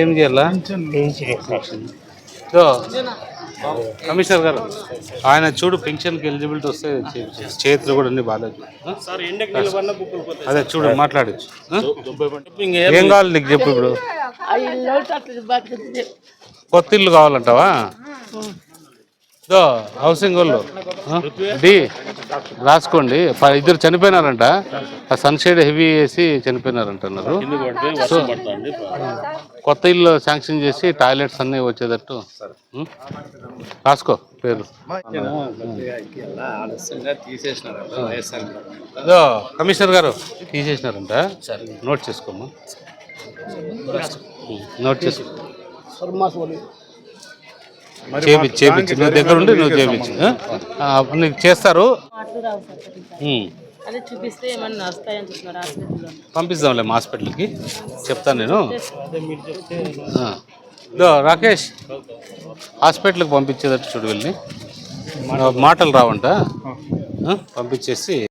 ఏం చేయాలా? కమిషనర్ గారు ఆయన చూడు పెన్షన్కి ఎలిజిబిలిటీ వస్తే. చేతులు కూడా అన్ని బాగాలేదు? అదే చూడు మాట్లాడచ్చు ఏం కావాలి నీకు చెప్పు ఇప్పుడు? కొత్త ఇల్లు కావాలంటావా? దో హౌసింగ్ వాళ్ళు? డి రాసుకోండి. ఇద్దరు చనిపోయినారంట. ఆ సన్షైడ్ హెవీ వేసి చనిపోయినారంటున్నారు సో కొత్త ఇల్లు శాంక్షన్ చేసి టాయిలెట్స్ అన్నీ వచ్చేటట్టు? రాసుకో పేరు. ఇదో కమిషనర్ గారు తీసేసినారంట. నోట్ చేసుకోమ్మా. నోట్ చేసుకో. చేపించి చేపించి నువ్వు దగ్గర ఉండి నువ్వు చేపించు నీకు చేస్తారు. పంపిస్తాంలే మా హాస్పిటల్కి. చెప్తాను నేను. రాకేష్ హాస్పిటల్కి పంపించేటట్టు చూడు వెళ్ళి. మాటలు రావంట. ఆ? పంపించేసి